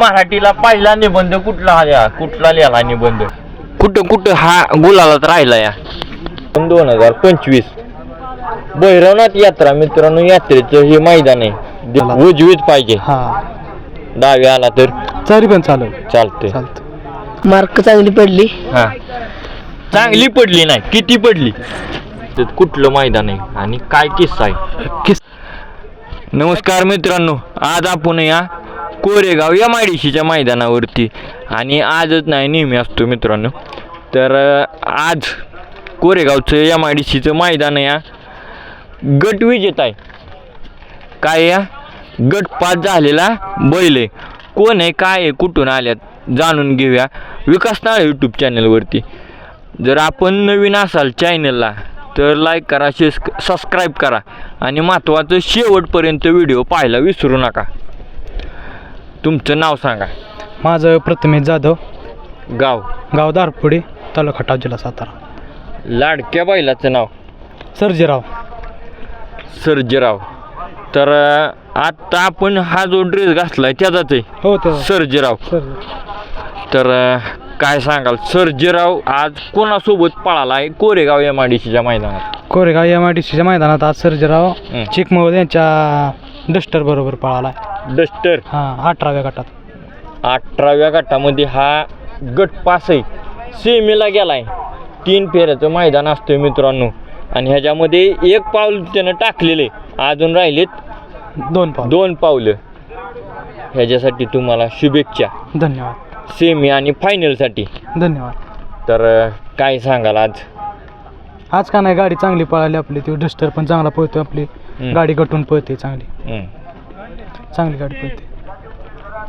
मराठीला पहिला निबंध कुठला हा कुठला लिहिला निबंध? कुठं कुठं हा गुलालात राहिला या? दोन हजार पंचवीस. भैरवनाथ यात्रा मित्रांनो यात्रेचं हे मैदान आहे. उजवीच पाहिजे. हा. डावे आला तर? तरी पण चालू चालतंय. चालतं मार्क चांगली पडली. हा. चांगली पडली नाही. किती पडली? तर कुठलं मैदान आहे आणि काय किस्सा आहे? किस नमस्कार मित्रांनो आज आपण या कोरेगाव या मायडीशीच्या मैदानावरती. आणि आजच नाही नेहमी असतो मित्रांनो. तर आज कोरेगावचं या मायडीशीचं मैदान या गटविजेता आहे. काय या? गटपास झालेला बैल आहे. कोण आहे काय आहे कुठून आल्यात जाणून घेऊया विकास नाळ यूट्यूब चॅनलवरती जर आपण नवीन असाल चॅनलला तर लाईक करा शेस सबस्क्राईब करा. आणि महत्त्वाचं शेवटपर्यंत व्हिडिओ पाहायला विसरू नका. तुमचं नाव सांगा. माझं प्रथमेश जाधव. गाव. गाव दारपुडी तालुका खटाव जिल्हा सातारा. लाडक्या बैलाचं नाव. सर्जेराव. सर्जेराव. तर अं, आत्ता आपण हा जो ड्रेस घातलाय त्याचाच आहे. हो तर सर्जेराव. सर तर अं, काय सांगाल? सर्जेराव आज कोणासोबत पळाला आहे? कोरेगाव एम आय डी सीच्या मैदानात. कोरेगाव एम आय डी सीच्या मैदानात आज सर्जेराव हं. यांच्या डस्टर बरोबर पळाला डस्टर. हा अठराव्या गटात. अठराव्या गटामध्ये हा गट पास आहे. सेमीला गेलाय. तीन फेऱ्याचं मैदान असतं मित्रांनो. आणि ह्याच्यामध्ये एक पाऊल त्यानं टाकलेलं आहे. अजून राहिलेत दोन पाव दोन पावलं ह्याच्यासाठी तुम्हाला शुभेच्छा. धन्यवाद. सेमी आणि फायनलसाठी. धन्यवाद. तर अं, काय सांगाल आज? आज का नाही गाडी चांगली पळाली आपली. ती डस्टर पण चांगला पळतो आपली. गाडी गटून पळते चांगली. चांगली गाडी पळते.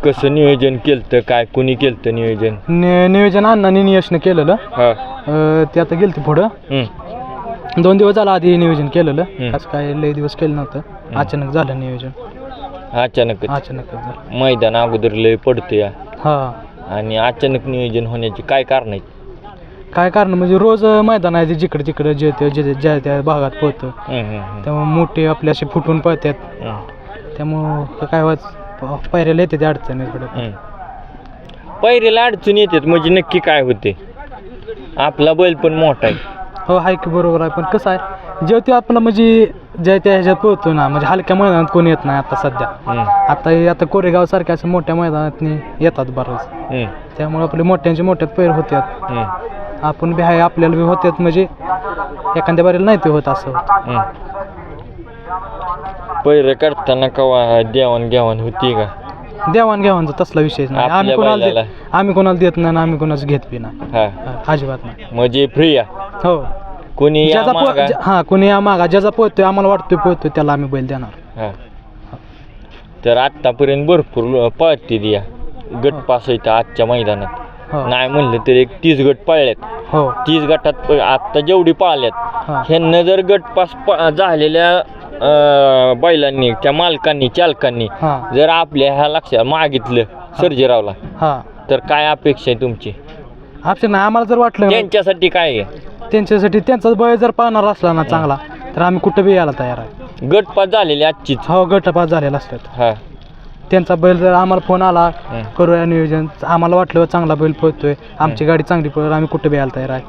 कसं नियोजन केलं काय कुणी केलं नियोजन? नि नियोजन अण्णांनी नियशनं केलेलं. हा. अं, ते आता गेलं पुढं. हं. दोन दिवस झाला आधी नियोजन केलेलं. आज काय लय दिवस केलं नव्हतं. अचानक झालं नियोजन. अचानकच. अचानकच झालं. मैदान अगोदर लय पडतो या. हा. आणि अचानक नियोजन होण्याची काय कारण आहेत? काय कारण? म्हणजे रोज मैदान आहे ते जिकडे तिकडे जे ते जे ज्या त्या भागात पळतं. हं, हं, हं. त्यामुळे मोठे आपले असे फुटून पळतात. त्यामुळं काय वाच पायऱ्याला येते ते अडचणी थोडं. पहिरेला अडचण येतात म्हणजे नक्की काय होते? आपला बैल पण मोठा आहे. हो आहे की बरोबर आहे पण कसं आहे जेव्हा ते आपलं म्हणजे ज्या त्या ह्याच्यात पळतो ना म्हणजे हलक्या मैदानात कोणी येत नाही आता सध्या. आता हे आता कोरेगाव सारख्या अशा मोठ्या मैदानात येतात बरंच. त्यामुळे आपले मोठ्यांचे मोठ्यात पैर होतात आपण बी आहे आपल्याला बी होतात म्हणजे एखाद्या बारीला नाही ते होत असं. पहिरं करताना कवा देवाण घेवाण होती का? देवाणघेवाणचा तसला विषयच नाही. आम्ही आपल्या कोणाला बैलाला. देत आम्ही कोणाला देत नाही आणि आम्ही कोणाचं घेत बी नाही. हा. हा, अजिबात नाही. म्हणजे फ्री या हो. कोणी या ज्याचा मागा. पो हा कोणी या मागा ज्याचा पोहतोय आम्हाला वाटतोय पोहतोय त्याला आम्ही बैल देणार. हा. तर आतापर्यंत भरपूर लो- पळतील या. गट पास आहेत आजच्या मैदानात. हो. नाही म्हणलं तर एक तीस गट पळल्यात. हो. तीस गटात प- आत्ता जेवढी पाळल्यात हा. ह्यांना जर गट पास प- झालेल्या अं, बैलांनी त्या मालकांनी चालकांनी हा. जर आपल्या ह्या लक्षात मागितलं सर्जेरावला हा. तर काय अपेक्षा आहे तुमची? ऑप्शन आम्हाला जर वाटलं ना, त्यांच्यासाठी काय आहे? त्यांच्यासाठी त्यांचाच बैल जर पाहणार असला ना चांगला तर आम्ही कुठं बी यायला तयार आहे. गट पास झालेली आजचीच. हो गटपास झालेला असतात हा. त्यांचा बैल जर आम्हाला फोन आला हं. करूया नियोजन आम्हाला वाटलं चांगला बैल पळतोय आमची गाडी चांगली पळत आम्ही कुठं बी यायला तयार आहे.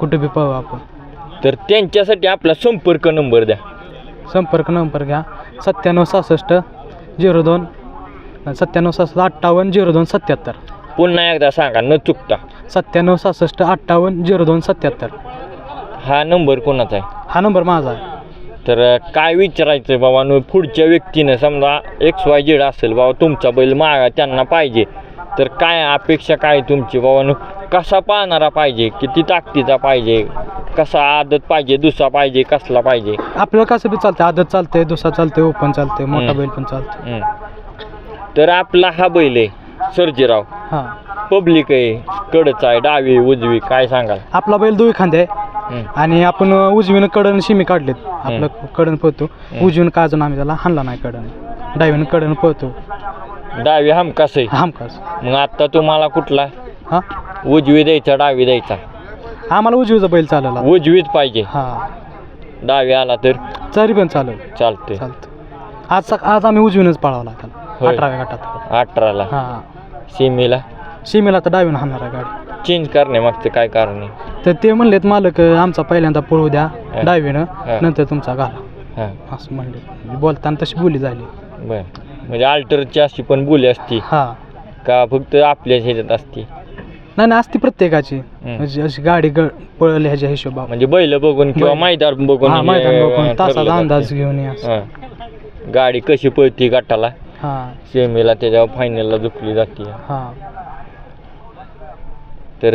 कुठं बी पळू आपण. तर त्यांच्यासाठी आपला संपर्क नंबर द्या. संपर्क नंबर घ्या. सत्त्याण्णव सहासष्ट झिरो दोन सत्त्याण्णव सहासष्ट अठ्ठावन्न झिरो दोन सत्याहत्तर पुन्हा एकदा सांगा न चुकता. सत्त्याण्णव सहासष्ट अठ्ठावन्न झिरो दोन सत्याहत्तर हा नंबर कोणाचा आहे? हा नंबर माझा आहे. तर काय विचारायचं बाबा नो पुढच्या व्यक्तीनं समजा एक्स वाय झेड असेल बाबा तुमचा बैल मागा त्यांना पाहिजे. तर काय अपेक्षा काय तुमची? बाबा कसा पाहणारा पाहिजे? किती ताकदीचा पाहिजे? कसा आदत पाहिजे? दुसरा पाहिजे? कसला पाहिजे? आपल्याला कसं बी चालतंय? आदत चालतंय दुसरा चालतंय ओपन चालतंय मोठा. बैल पण चालतंय. हं. तर आपला हा बैल आहे सर्जेराव. हां. पब्लिक आहे कडच आहे डावी उजवी काय सांगाल? आपला बैल दुई खांदे आहे. आणि आपण उजवीनं कडन शिमी काढलेत. आपलं कडन पळतो. उजवीनं का अजून आम्ही त्याला हाणला नाही कडन. डावीनं कडन पळतो. डावी हमकास आहे. हमखास. मग आता तुम्हाला कुठला? हां? उजवी द्यायचा डावी द्यायचा. आम्हाला उजवीचा बैल चालला उजवीच पाहिजे. हां. डावी आला तर? तरी पण चालेल. चालते चालतं आज सक आज आम्ही उजवीनच पळावला त्याला होय. अठराव्या गटात. अठराला. हां. सीमेला? सीमेला तर डावीनं हाणणार आहे गाडी. चेंज करण्यामागचं काय कारण आहे? तर ते म्हणलेत मालक आमचा पहिल्यांदा पळू द्या. डावीनं. नंतर तुमचा घाला. हां. असं म्हणले. बोलताना तशी बोली झाली. बर. म्हणजे अल्टरची अशी पण बोली असती. हा. का फक्त आपल्या ह्याच्यात असती? नाही नाही असती प्रत्येकाची. म्हणजे अशी गाडी ग पळली ह्याच्या हिशोबा म्हणजे बैल बघून किंवा. मैदान बघून हा मैदान बघून तासाचा अंदाज. घेऊन ये. हां. गाडी कशी पळती गटाला? हा. सेमीला त्याच्यावर फायनलला झुकली जाते. हा. तर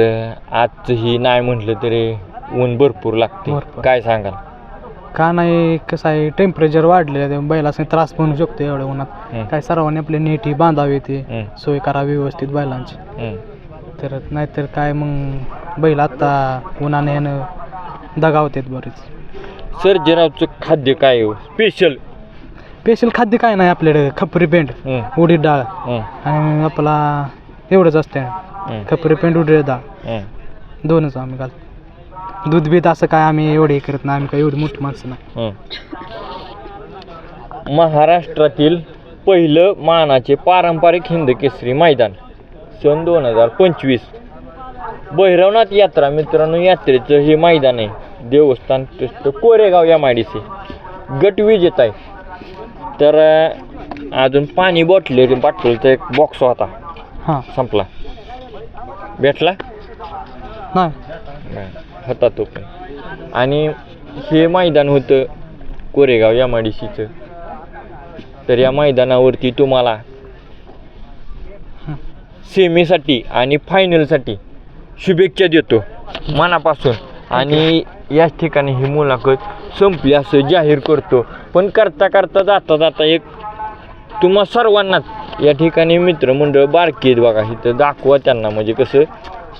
आजचं ही नाही म्हटलं तरी ऊन भरपूर लागते. भरपूर. काय सांगाल? का नाही कसं आहे टेम्परेचर वाढले बैलाचा त्रास पण होऊ शकतो एवढ्या उन्हात. हं. काय सर्वांनी आपले नेटी बांधावी ते हं. सोय करावी व्यवस्थित बैलांची. हं. तर नाहीतर काय मग बैल आत्ता उन्हाने ह्यानं दगावतात बरेच. सर्जेरावचं खाद्य काय स्पेशल स्पेशल खाद्य काय नाही आपल्याकडे खपरी पेंट उडीद डाळ. आणि आपला एवढंच असते खपरी पेंट उडीद डाळ. दोनच आम्ही घालतो. दूध बीत असं काय आम्ही एवढे हे करत नाही आम्ही काय एवढी मोठी माणसं नाही. महाराष्ट्रातील पहिलं मानाचे पारंपरिक हिंद केसरी मैदान सन दोन हजार पंचवीस. भैरवनाथ यात्रा मित्रांनो यात्रेचं हे मैदान आहे. देवस्थान ट्रस्ट कोरेगाव डी सी. गट विजेत आहे. तर अं, अजून पाणी बॉटले बाटलीचा एक बॉक्स होता. हां. संपला. भेटला? नाही. नाही, होता तो पण आणि हे मैदान होतं कोरेगाव एम आय डी सीचं. तर या मैदानावरती तुम्हाला सेमीसाठी आणि फायनलसाठी शुभेच्छा देतो मनापासून. आणि याच ठिकाणी ही मुलाखत संपली असं जाहीर करतो. पण करता करता जाता जाता एक तुम्हा सर्वांनाच या ठिकाणी मित्रमंडळ बारकी बघा इथं दाखवा त्यांना म्हणजे कसं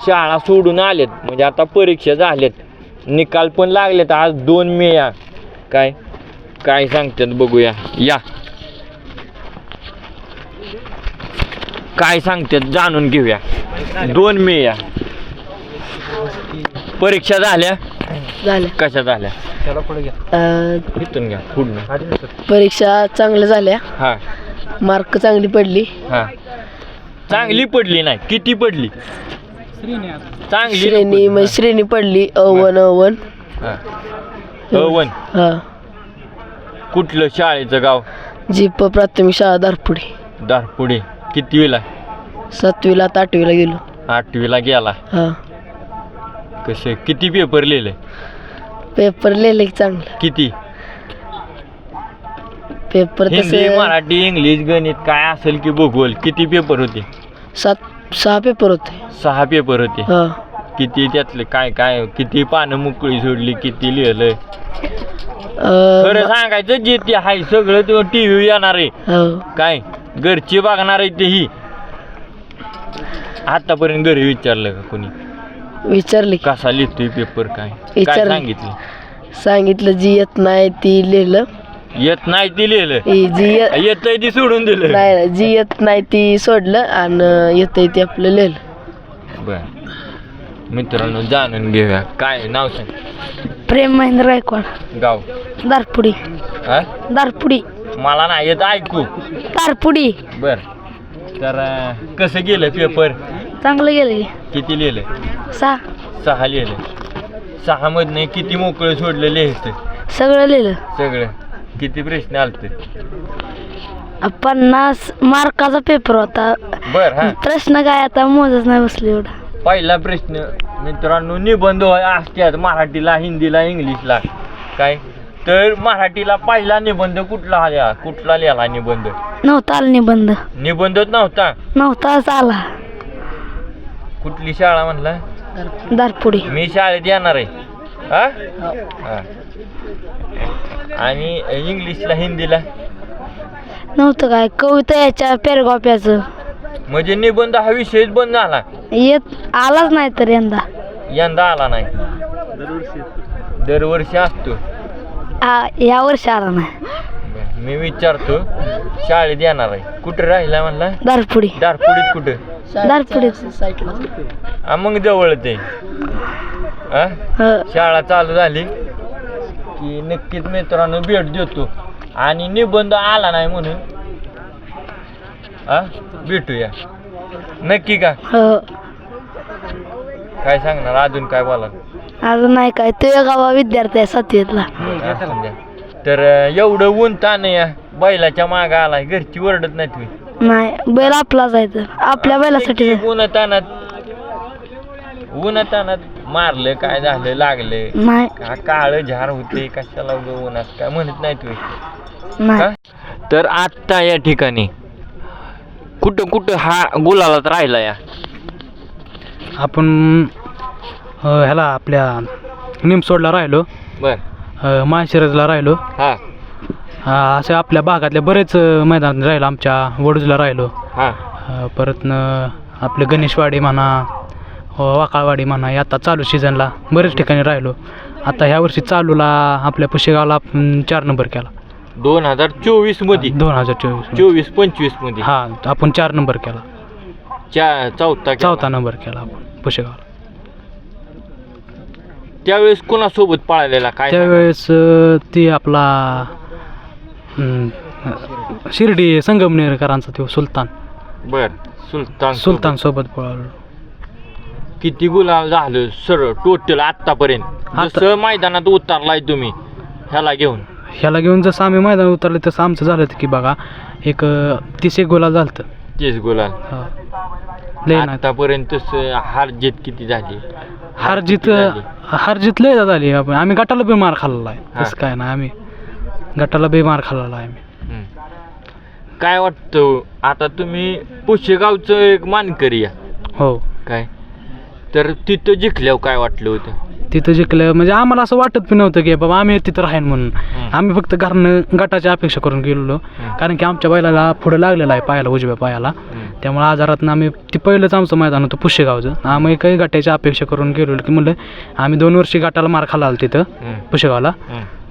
शाळा सोडून आलेत. म्हणजे आता परीक्षा झाल्यात निकाल पण लागलेत. आज दोन मे या. काय? काय सांगतात बघूया. या. काय सांगतात जाणून घेऊया. दोन मे या. परीक्षा झाल्या? झाल्या. कशा झाल्या? अ, इथून घ्या पुढनं. परीक्षा चांगल्या झाल्या. हा. मार्क चांगली पडली. हा. चांगली पडली नाही किती पडली? चांगली श्रेणी म्हणजे श्रेणी पडली अ वन अ वन. वन. हा. कुठलं शाळेचं गाव? जीप प्राथमिक शाळा दारपुडी. दारपुडे. किती वेळा सातवीला तर आठवीला गेलो. आठवीला गेला. हा. कसं किती पेपर लिहिले? पेपर लिहिले की चांगलं. किती? पेपर हिंदी तसे मराठी इंग्लिश गणित काय असेल की भूगोल किती पेपर होते? सात सहा पेपर होते सहा पेपर होते हा. किती त्यातले काय काय किती पानं मोकळी सोडली किती लिहिलंय? अ, खरं सांगायचं जे ते आहे सगळं तो टी व्ही येणार आहे. हो. काय? घरची बघणार आहे तेही आतापर्यंत घरी विचारलं का कोणी? विचारले. की कसा लिहितोय पेपर काय? काय विचारलं. सांगितलं? सांगितलं जी येत नाही ती लिहिलं. येत नाही ती लिहिलं जी ये- येतंय ती सोडून दिलं नाही नाही, जी येत नाही ती सोडलं आणि येतंय ते आपलं लिहिलं. बर. मित्रांनो जाणून घेऊया. काय नाव सांग. प्रेम महेंद्र गायकवाड. गाव. दारपुडी. हा दारपुडी. मला नाही येत ऐकू. दारपुडी. बर. तर अं, कसं गेलं पेपर? चांगलं गेले किती लिहिलं सहा. सहा लिहिलं सहा मधनं किती मोकळं सोडलं लिहायचं? सगळं लिहिलं. सगळं. किती प्रश्न आलते? पन्नास मार्काचा पेपर होता. बर हा. प्रश्न काय आता? मोजच नाही बसले एवढा. पहिला प्रश्न मित्रांनो निबंध असतात मराठीला हिंदीला इंग्लिशला. काय? तर मराठीला पहिला निबंध कुठला आला? कुठला लिहिला निबंध? नव्हता आला निबंध. निबंधच नव्हता? नव्हताच आला. कुठली शाळा म्हणला? दारपुडी. मी शाळेत येणार आहे. हा? हा. आणि इंग्लिशला हिंदीला? नव्हतं काय कविता याच्या पॅरेग्राफ याचं म्हणजे निबंध हा विषयच बंद झाला. येत आलाच नाही तर यंदा. यंदा आला नाही. दरवर्षी असतो. आ, या वर्षी आला नाही. बरं, मी विचारतो शाळेत येणार आहे. कुठं राहिला म्हणला? दारपुडी. दारपुडीत कुठं? दारपुडी मग जवळच आहे. हं. शाळा चालू झाली. की नक्कीच मित्रांनो भेट देतो. आणि निबंध आला नाही म्हणून. हा? भेटूया. नक्की का? हो. काय सांगणार? अजून काय बोला अजून नाही काय. तो गावा विद्यार्थी आहे सातवीतला. द्या. तर एवढं ऊन ताण या बैलाच्या माग आलाय. घरची ओरडत नाही तुम्ही? नाही. बैल आपलाच आहे तर. आपल्या बैलासाठी. ऊन तानात ऊन तानात मारलं काय झालं लागलं? नाही का काळ झार होते कशाला उगं काय म्हणत नाही तुम्ही नाही? तर आत्ता या ठिकाणी कुठं कुठं हा गुलालात राहिला या? आपण अ, ह्याला आपल्या निमसोडला राहिलो. बर. अ, माळशिरसला राहिलो. हा. अ, असे आपल्या भागातले बरेच अ, मैदान राहिलो आमच्या वडूजला राहिलो. हा. अ, परत न आपले गणेशवाडी म्हणा वाकाळवाडी म्हणा हे आता चालू सीझनला बरेच ठिकाणी राहिलो. आता ह्या वर्षी चालूला आपल्या पुशेगावला आपण चार नंबर केला. दोन हजार चोवीसमध्ये. दोन हजार चोवीस चोवीस पंचवीसमध्ये. हा आपण चार नंबर केला. चा- चौथा. चौथा नंबर केला आपण पुशेगावला. त्यावेळेस कोणासोबत पळालेला काय त्यावेळेस अ, ती आपला हम्म, शिर्डी संगमनेरकरांचा तो सुलतान. बर सुलतान सुलतान सोबत पळालो. किती गुलाल झालं सर टोटल आतापर्यंत आता- जसं मैदानात उतरलाय तुम्ही ह्याला घेऊन. ह्याला घेऊन जसं आम्ही मैदान उतरलं तसं आमचं झालं होतं की बघा एक अ, तीस एक गोला झालं होतं. तीस गुलाल. हा. लय नाही. आतापर्यंत हार जीत किती झाली? हार जीत किती झाली? हार जीत लय झाली. आपण आम्ही गटाला बी मार खाल्लेला आहे. हा. तसं काय नाही आम्ही. गटाला बी मार खाल्लेला आहे आम्ही. हम्म. काय वाटतं आता तुम्ही पुशेगावचं एक मानकरी या. हो. काय? तर तिथं जिंकल्यावर काय वाटलं होतं तिथं जिंकलं म्हणजे आम्हाला असं वाटत पण नव्हतं की बाबा आम्ही तिथं राहीन म्हणून आम्ही फक्त घरनं गटाची अपेक्षा करून गेलेलो. कारण की आमच्या बैलाला पुढं लागलेलं आहे पायाला उजव्या पायाला. त्यामुळे आजारातनं आम्ही ते पहिलंच आमचं मैदान होतं पुशेगावचं आम्ही काही गटाची अपेक्षा करून गेलेलो की म्हणलं आम्ही दोन वर्षी गटाला मार खाल्ला तिथं हम्म. पुशेगावला.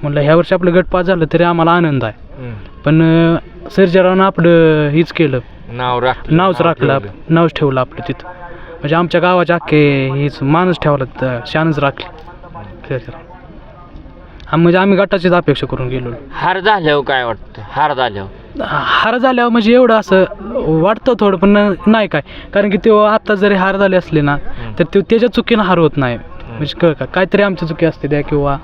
म्हणलं ह्या वर्षी आपलं गट पास झालं तरी आम्हाला आनंद आहे. पण सर्जरानं आपलं हीच केलं नाव राखलं नावच नाव राखलं. नावच ठेवलं आपलं तिथं म्हणजे आमच्या गावाच्या अख्खे हीच मानच ठेवला तिथं शानच राखली. हा म्हणजे आम्ही गटाचीच अपेक्षा करून गेलो. हार झाल्यावर काय वाटतं? हार झाल्यावर? हार झाल्यावर म्हणजे एवढं असं वाटतं थोडं पण नाही काय. कारण की तो आता जरी हार झाले असले ना तर तो त्याच्या चुकीनं हार होत नाही. म्हणजे कळ का? काहीतरी आमची चुकी असते त्या किंवा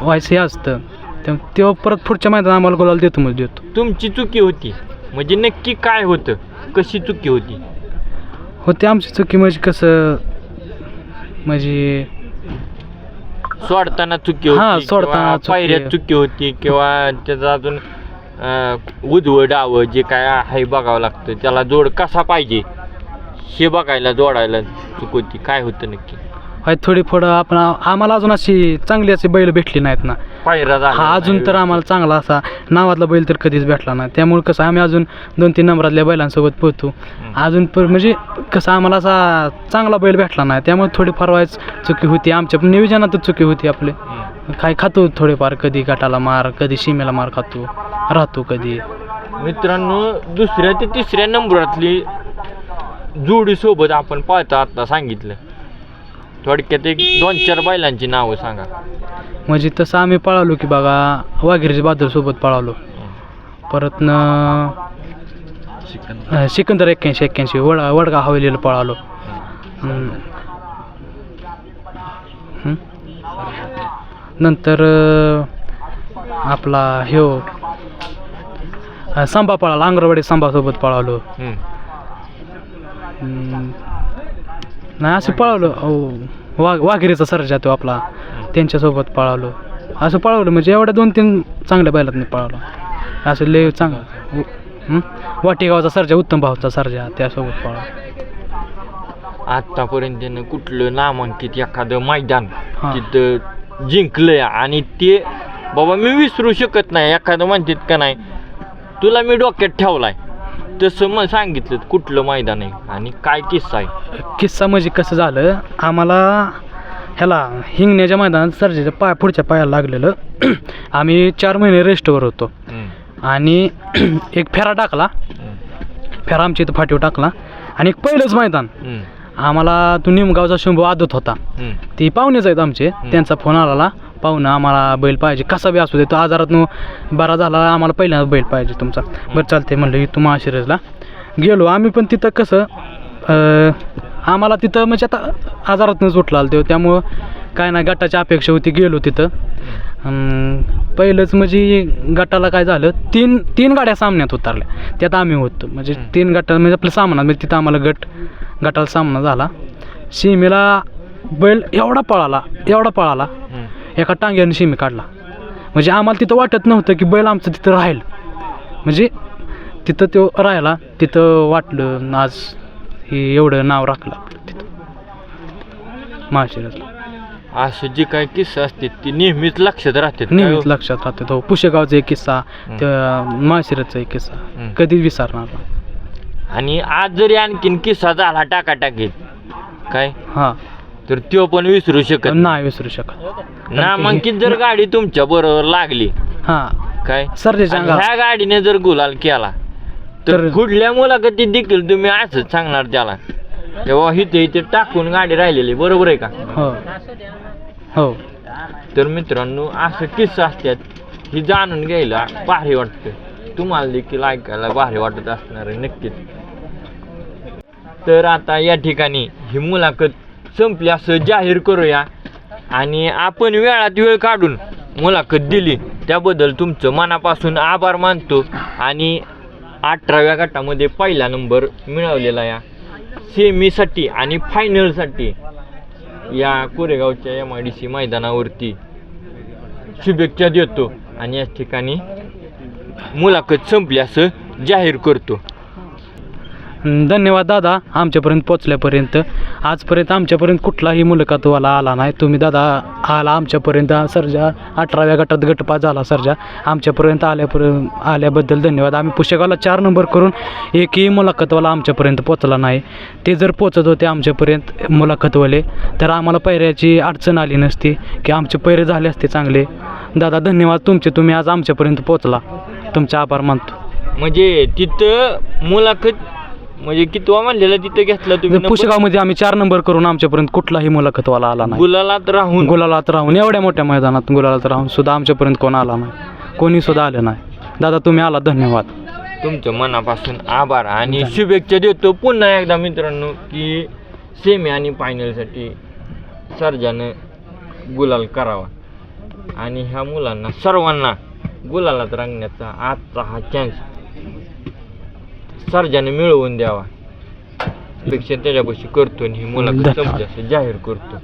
व्हायचं हे असतं. तेव्हा परत पुढच्या मैदानात आम्हाला गोलाला देतो म्हणजे देतो. तुमची चुकी होती. म्हणजे नक्की काय होतं? कशी चुकी होती? होते आमची चुकी म्हणजे कसं म्हणजे सोडताना चुकी हा, होती सोडताना किंवा चुकी. पायऱ्यात चुकी होती किंवा त्याचं अजून अं, उजवं डावं जे काय आहे बघावं लागतं त्याला जोड कसा पाहिजे हे बघायला जोडायला चूक होती. काय होतं नक्की? थोडी थोडं आपण आम्हाला अजून अशी चांगली अशी बैल भेटली नाहीत ना. हा अजून तर आम्हाला चांगला असा नावातला बैल तर कधीच भेटला नाही. त्यामुळे कसं आम्ही अजून दोन तीन नंबरातल्या बैलांसोबत पोहतो. अजून पर म्हणजे कसं आम्हाला असा चांगला बैल भेटला नाही. त्यामुळे थोडीफार व्हायच चुकी होती. आमच्या पण नियोजनातच चुकी होती आपले. काय खातो थोडेफार कधी गटाला मार कधी सीमेला मार खातो राहतो कधी. मित्रांनो दुसऱ्या ते तिसऱ्या नंबरातली जोडी सोबत आपण पाहता आता सांगितलं. थोडक्यात एक दोन चार बैलांची नावं सांगा म्हणजे तसं आम्ही पळालो की बघा वाघिरीच्या बादलसोबत पळालो परत न अं, सिकंदर एक्क्याऐंशी एक्क्याऐंशी वड वडगा हवेलीला पळालो हम्म. हम्म. नंतर अं, आपला ह्यो अं, संभा पळाला आंगरवाडी संभासोबत पळालो हम्म. हम्म. नाही असं पळवलं. अहो, वाघ वाघिरीचा सर्जा तो आपला. त्यांच्यासोबत पळालो. असं पळवलं म्हणजे एवढ्या दोन तीन चांगल्या बैलात मी पळालो. असं लय चांगलं? वाटेगावचा सर्जा उत्तम भाऊचा सर्जा त्यासोबत पळालो. आतापर्यंत कुठलं नामांकित एखादं मैदान. तिथं जिंकलंय आणि ते बाबा मी विसरू शकत नाही. एखादं म्हणतात का नाही तुला मी डोक्यात ठेवलाय. तसं मग सांगितलं कुठलं मैदान आहे आणि काय किस्सा आहे किस्सा म्हणजे कसं झालं आम्हाला ह्याला हिंगण्याच्या मैदानात सर्जाच्या पाय पुढच्या पायाला लागलेलं आम्ही चार महिने रेस्टवर होतो. आणि एक फेरा टाकला. फेरा आमच्या इथं फाटीव टाकला आणि एक पहिलंच मैदान. आम्हाला तो निमगावचा शंभू आदत होता. ती पाहुणेच आहेत आमचे. त्यांचा फोन आला पाहुणं आम्हाला बैल पाहिजे. कसा बी असू दे तो आजारातनं बरा झाला आम्हाला पहिल्यांदा बैल पाहिजे तुमचा. बरं चालते म्हणलं की तू माशिरजला गेलो. आम्ही पण तिथं कसं आम्हाला तिथं म्हणजे आता आजारातूनच उठला आलो तेव्हा त्यामुळं काय नाही गटाची अपेक्षा होती गेलो तिथं. पहिलंच म्हणजे गटाला काय झालं तीन तीन गाड्या सामन्यात उतरल्या. त्यात आम्ही होतो. म्हणजे तीन गटा म्हणजे आपल्या सामन्यात म्हणजे तिथं आम्हाला गट गटाला सामना झाला. सीमेला बैल एवढा पळाला एवढा पळाला. एका टांग्याने शिमी काढला. म्हणजे आम्हाला तिथं वाटत नव्हतं की बैल आमचं तिथं राहील. म्हणजे तिथं तो राहिला तिथं वाटलं आज हे एवढं नाव राखलं. आपलं तिथं. माशिरसला असं जे काही किस्से असते ते नेहमीच लक्षात राहतात. नेहमीच हो? लक्षात राहतो तो पुशेगावचा एक किस्सा माशिरसचा एक किस्सा. कधीच विसरणार नाही. आणि आज जरी आणखीन किस्सा झाला टाकाटाकीत काय? हां. तर तो पण विसरू शकत नाही. नाही विसरू शकत. नामांकित जर गाडी तुमच्या बरोबर लागली हां. काय? सर्जेच्या आणि अंगावर ह्या गाडीने जर गुलाल केला तर तर- पुढल्या मुलाखतीत देखील तुम्ही असंच सांगणार त्याला. तेव्हा इथे इथे टाकून गाडी राहिलेली. बरोबर आहे का? हो. हो. तर मित्रांनो असं किस्सा असतात. ही जाणून घ्यायला भारी वाटतं. तुम्हाला देखील ऐकायला भारी वाटत असणार आहे नक्कीच. तर आता या ठिकाणी ही मुलाखत संपली. असं जाहीर करूया. आणि आपण वेळात वेळ काढून मुलाखत दिली. त्याबद्दल तुमचं मनापासून आभार मानतो. आणि अठराव्या गटामध्ये पहिला नंबर मिळवलेला या सेमीसाठी आणि फायनलसाठी या कोरेगावच्या एम आय डी सी मैदानावरती शुभेच्छा देतो. आणि या ठिकाणी मुलाखत संपली असं जाहीर करतो. धन्यवाद दादा आमच्यापर्यंत पोचल्यापर्यंत. आजपर्यंत आमच्यापर्यंत कुठलाही मुलाखतवाला आला नाही. तुम्ही दादा आला आमच्यापर्यंत. सरजा अठराव्या गटात गटपास झाला सरजा. आमच्यापर्यंत आल्यापर्यंत आल्याबद्दल धन्यवाद. आम्ही पुस्तकाला चार नंबर करून एकही मुलाखतवाला आमच्यापर्यंत पोचला नाही. ते जर पोचत होते आमच्यापर्यंत मुलाखतवाले तर आम्हाला पैऱ्याची अडचण आली नसती की आमचे पैरे झाले असते चांगले. दादा धन्यवाद. तुमचे तुम्ही आज आमच्यापर्यंत पोचला. तुमचा आभार मानतो. म्हणजे तिथं मुलाखत म्हणजे कितवा म्हणलेला तिथं घेतला तुम्ही number? पुशेगावमध्ये आम्ही चार नंबर करून आमच्यापर्यंत कुठलाही मुलाखतवाला आला नाही. गुलालात राहून. गुलालात राहून. एवढ्या मोठ्या मैदानात गुलालात राहून सुद्धा आमच्यापर्यंत कोण आला नाही. कोणी सुद्धा आलं नाही. दादा तुम्ही आला. धन्यवाद. तुमचं मनापासून आभार आणि शुभेच्छा देतो पुन्हा एकदा मित्रांनो की सेमी आणि फायनलसाठी सर्जानं गुलाल करावा. आणि ह्या मुलांना सर्वांना गुलालात रंगण्याचा आजचा हा चान्स सर्जाने मिळवून द्यावा पेक्षा त्याच्यापाशी करतो आणि ही मुलाखत. संपली असं जाहीर करतो